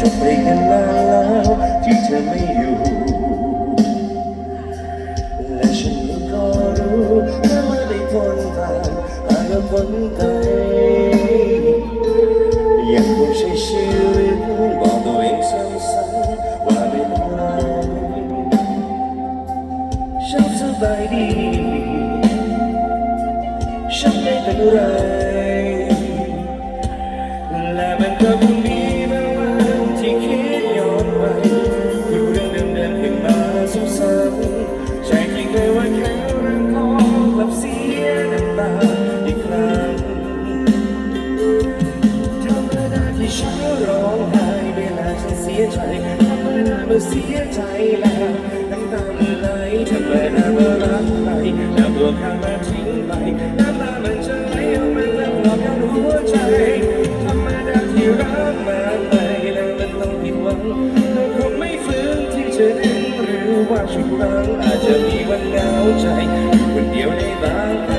จบไปกันนานแล้วที่เธอไม่อยู่ และฉันก็รู้ว่าเมื่อได้พ้นทางหากว่าพ้นไปยังคงใช้ชีวิตบอกตัวเองซ้ำๆว่าไม่เป็นไรฉันสบายดี ฉันไม่เป็นไรและมันก็ ที่ฉันร้องไห้เวลาฉันเสียใจธรรมดาเมื่อเสียใจแล้วน้ำตามันไหลธรรมดาเมื่อรักใครแล้วตัวข้ามาทิ้งไปน้ำตามันจะไหลออกมาแล้วหลอกกันหัวใจธรรมดาที่รักมาไปแล้วมันต้องผิดหวังเราคงไม่ฟื้นที่จะดึงหรือว่าชุกรังอาจจะมีวันเหงาใจอยู่คนเดียวในบาง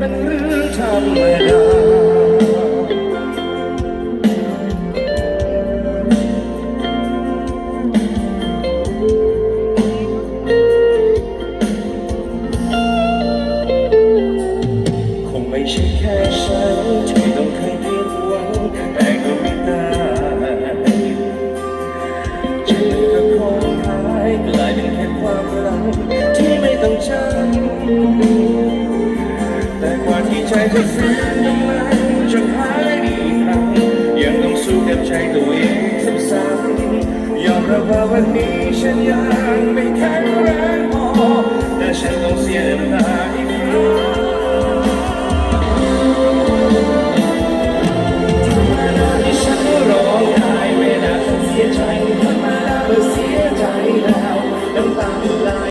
เป็นเรื่องธรรมดาคงไม่ใช่แค่ฉันที่ต้องเคยผิดหวังแต่ก็ไม่ได้ใจก็คงหายกลายเป็นแค่ความรักที่ ใจจะฟื้นกำลังจนหายดีอีกครั้งยังต้องสู้กับใจตัวเองซ้ำๆยอมรับว่าวันนี้ฉันยังไม่แข็งแรงพอแต่ฉันต้องเสียน้ำตา